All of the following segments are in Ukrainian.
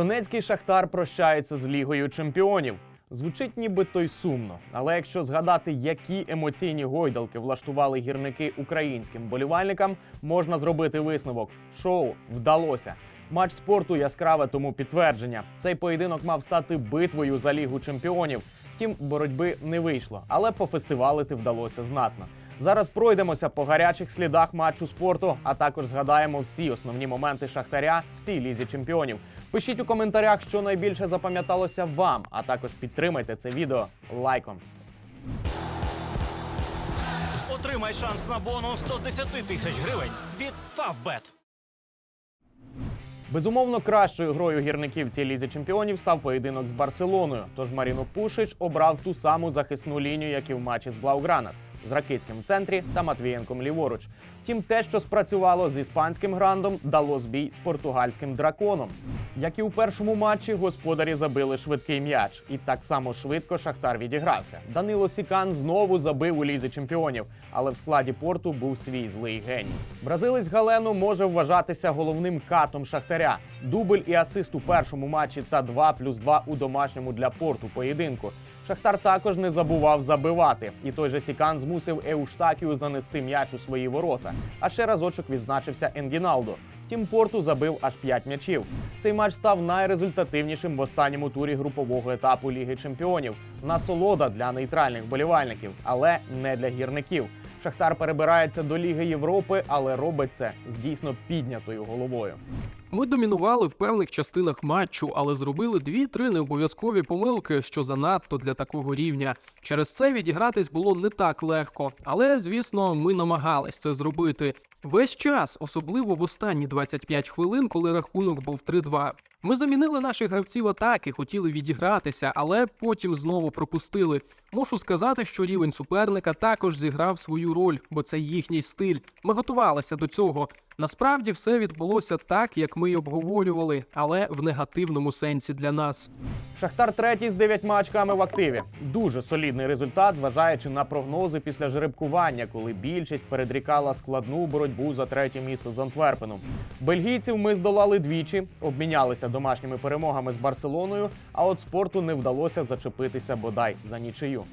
Донецький шахтар прощається з Лігою чемпіонів. Звучить нібито й сумно, але якщо згадати, які емоційні гойдалки влаштували гірники українським болівальникам, можна зробити висновок: шоу вдалося. Матч спорту яскраве тому підтвердження. Цей поєдинок мав стати битвою за лігу чемпіонів. Втім, боротьби не вийшло, але пофестивалити вдалося знатно. Зараз пройдемося по гарячих слідах матчу спорту, а також згадаємо всі основні моменти шахтаря в цій лізі чемпіонів. Пишіть у коментарях, що найбільше запам'яталося вам, а також підтримайте це відео лайком. Отримай шанс на бонус 110 тисяч гривень від Favbet. Безумовно, кращою грою гірників цій лізі чемпіонів став поєдинок з Барселоною. Тож Маріно Пушич обрав ту саму захисну лінію, як і в матчі з Блаугранас з Ракицьким в центрі та Матвієнком ліворуч. Втім, те, що спрацювало з іспанським грандом, дало збій з португальським драконом. Як і у першому матчі, господарі забили швидкий м'яч, і так само швидко Шахтар відігрався. Данило Сікан знову забив у лізі чемпіонів, але в складі порту був свій злий геній. Бразилець Галено може вважатися головним катом Шахтаря. Дубль і асист у першому матчі та 2 плюс 2 у домашньому для порту поєдинку. Шахтар також не забував забивати, і той же Сікан змусив Еуштакію занести м'яч у свої ворота. А ще разочок відзначився Енгіналдо. Тім порту забив аж 5 м'ячів. Цей матч став найрезультативнішим в останньому турі групового етапу Ліги Чемпіонів. Насолода для нейтральних болівальників, але не для гірників. Шахтар перебирається до Ліги Європи, але робить це з дійсно піднятою головою. Ми домінували в певних частинах матчу, але зробили дві-три необов'язкові помилки, що занадто для такого рівня. Через це відігратись було не так легко. Але, звісно, ми намагались це зробити. Весь час, особливо в останні 25 хвилин, коли рахунок був 3-2. Ми замінили наших гравців атаки, хотіли відігратися, але потім знову пропустили. Мушу сказати, що рівень суперника також зіграв свою роль, бо це їхній стиль. Ми готувалися до цього. Насправді все відбулося так, як ми й обговорювали, але в негативному сенсі для нас. Шахтар третій з дев'ятьма очками в активі. Дуже солідний результат, зважаючи на прогнози після жеребкування, коли більшість передрікала складну боротьбу за третє місце з Антверпеном. Бельгійців ми здолали двічі, обмінялися домашніми перемогами з Барселоною. А от спорту не вдалося зачепитися бодай за нічию.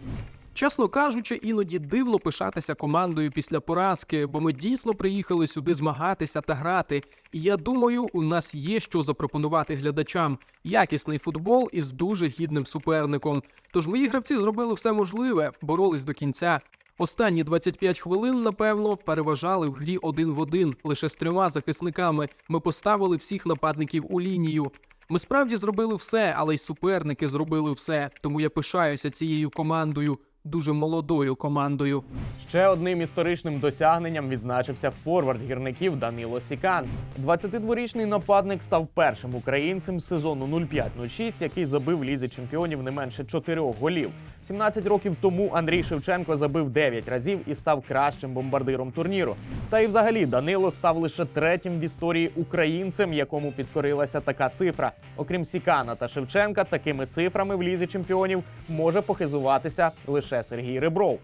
Чесно кажучи, іноді дивно пишатися командою після поразки, бо ми дійсно приїхали сюди змагатися та грати. І я думаю, у нас є що запропонувати глядачам: якісний футбол із дуже гідним суперником. Тож мої гравці зробили все можливе, боролись до кінця. Останні 25 хвилин, напевно, переважали в грі один в один лише з трьома захисниками. Ми поставили всіх нападників у лінію. Ми справді зробили все, але й суперники зробили все. Тому я пишаюся цією командою, дуже молодою командою. Ще одним історичним досягненням відзначився форвард гірників Данило Сікан. 22-річний нападник став першим українцем з сезону 05-06, який забив лізі чемпіонів не менше чотирьох голів. 17 років тому Андрій Шевченко забив 9 разів і став кращим бомбардиром турніру. Та і взагалі Данило став лише третім в історії українцем, якому підкорилася така цифра. Окрім Сікана та Шевченка, такими цифрами в лізі чемпіонів може похизуватися лише Сергій Ребров.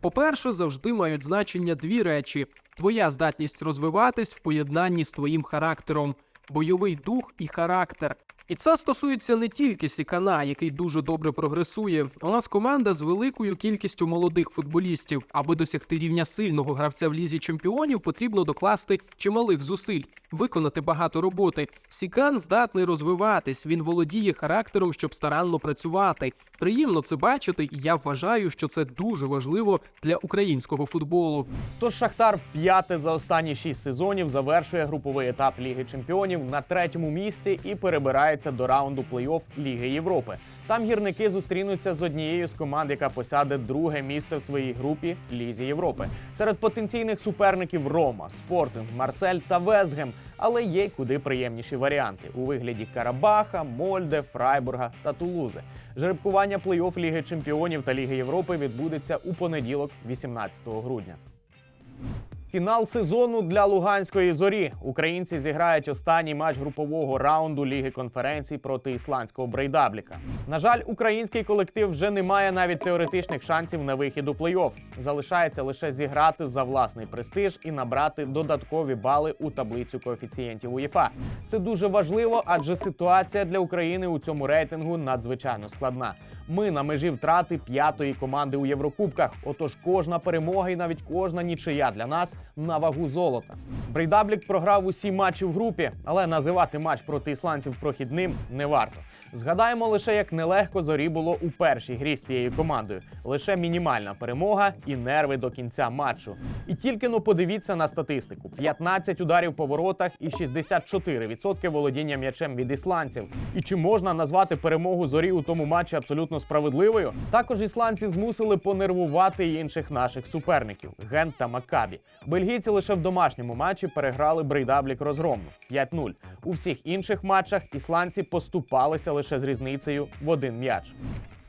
По-перше, завжди мають значення дві речі: твоя здатність розвиватись в поєднанні з твоїм характером, бойовий дух і характер. І це стосується не тільки Сікана, який дуже добре прогресує. У нас команда з великою кількістю молодих футболістів. Аби досягти рівня сильного гравця в лізі чемпіонів, потрібно докласти чималих зусиль, виконати багато роботи. Сікан здатний розвиватись. Він володіє характером, щоб старанно працювати. Приємно це бачити, і я вважаю, що це дуже важливо для українського футболу. Тож Шахтар вп'яте за останні шість сезонів завершує груповий етап Ліги Чемпіонів на третьому місці і перебирається до раунду плей-офф Ліги Європи. Там гірники зустрінуться з однією з команд, яка посяде друге місце в своїй групі Лізі Європи. Серед потенційних суперників Рома, Спортинг, Марсель та Вестгем. Але є й куди приємніші варіанти у вигляді Карабаха, Мольде, Фрайбурга та Тулузи. Жеребкування плей-офф Ліги Чемпіонів та Ліги Європи відбудеться у понеділок, 18 грудня. Фінал сезону для Луганської зорі. Українці зіграють останній матч групового раунду Ліги конференцій проти ісландського брейдабліка. На жаль, український колектив вже не має навіть теоретичних шансів на вихід у плей-офф. Залишається лише зіграти за власний престиж і набрати додаткові бали у таблицю коефіцієнтів УЄФА. Це дуже важливо, адже ситуація для України у цьому рейтингу надзвичайно складна. Ми на межі втрати п'ятої команди у Єврокубках. Отож, кожна перемога і навіть кожна нічия для нас на вагу золота. Брейдаблік програв усі матчі в групі, але називати матч проти ісландців прохідним не варто. Згадаємо лише, як нелегко зорі було у першій грі з цією командою. Лише мінімальна перемога і нерви до кінця матчу. І тільки ну подивіться на статистику: 15 ударів по воротах і 64% володіння м'ячем від ісландців. І чи можна назвати перемогу зорі у тому матчі абсолютно справедливою? Також ісландці змусили понервувати інших наших суперників Гент та Маккабі. Бельгійці лише в домашньому матчі переграли брейдаблік розгромно 5-0. У всіх інших матчах ісландці поступалися лише з різницею в один м'яч.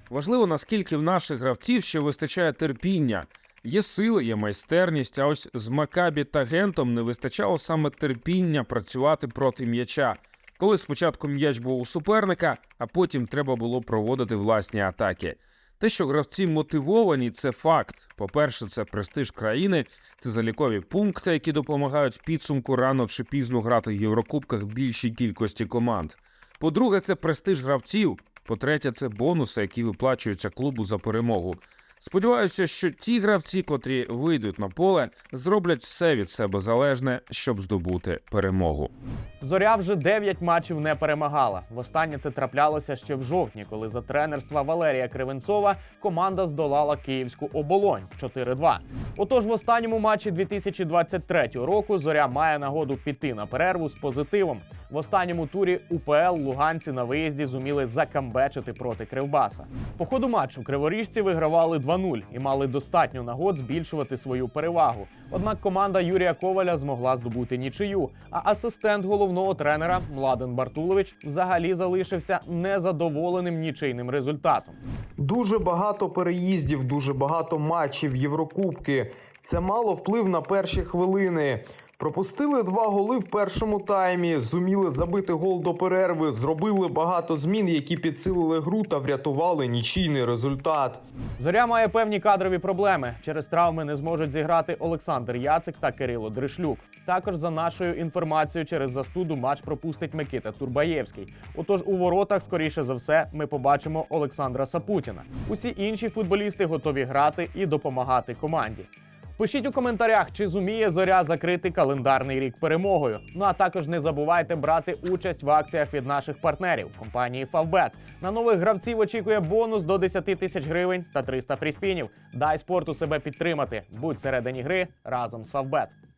Важливо, наскільки в наших гравців ще вистачає терпіння. Є сили, є майстерність, а ось з Макабі та Гентом не вистачало саме терпіння працювати проти м'яча. Коли спочатку м'яч був у суперника, а потім треба було проводити власні атаки. Те, що гравці мотивовані, це факт. По-перше, це престиж країни, це залікові пункти, які допомагають підсумку рано чи пізно грати в Єврокубках більшій кількості команд. По-друге, це престиж гравців. По-третє, це бонуси, які виплачуються клубу за перемогу. Сподіваюся, що ті гравці, котрі вийдуть на поле, зроблять все від себе залежне, щоб здобути перемогу. Зоря вже 9 матчів не перемагала. Востаннє це траплялося ще в жовтні, коли за тренерства Валерія Кривенцова команда здолала київську оболонь 4-2. Отож, в останньому матчі 2023 року зоря має нагоду піти на перерву з позитивом. В останньому турі УПЛ луганці на виїзді зуміли закамбечити проти Кривбаса. По ходу матчу криворіжці вигравали 2-0 і мали достатньо нагод збільшувати свою перевагу. Однак команда Юрія Коваля змогла здобути нічию. А асистент головного тренера Младен Бартулович взагалі залишився незадоволеним нічийним результатом. Дуже багато переїздів, дуже багато матчів Єврокубки. Це мало вплив на перші хвилини. Пропустили два голи в першому таймі, зуміли забити гол до перерви, зробили багато змін, які підсилили гру та врятували нічийний результат. Зоря має певні кадрові проблеми. Через травми не зможуть зіграти Олександр Яцик та Кирило Дришлюк. Також за нашою інформацією, через застуду матч пропустить Микита Турбаєвський. Отож, у воротах, скоріше за все, ми побачимо Олександра Сапутіна. Усі інші футболісти готові грати і допомагати команді. Пишіть у коментарях, чи зуміє зоря закрити календарний рік перемогою. Ну а також не забувайте брати участь в акціях від наших партнерів компанії Favbet. На нових гравців очікує бонус до 10 тисяч гривень та 300 фріспінів. Дай спорту себе підтримати. Будь всередині гри разом з Favbet.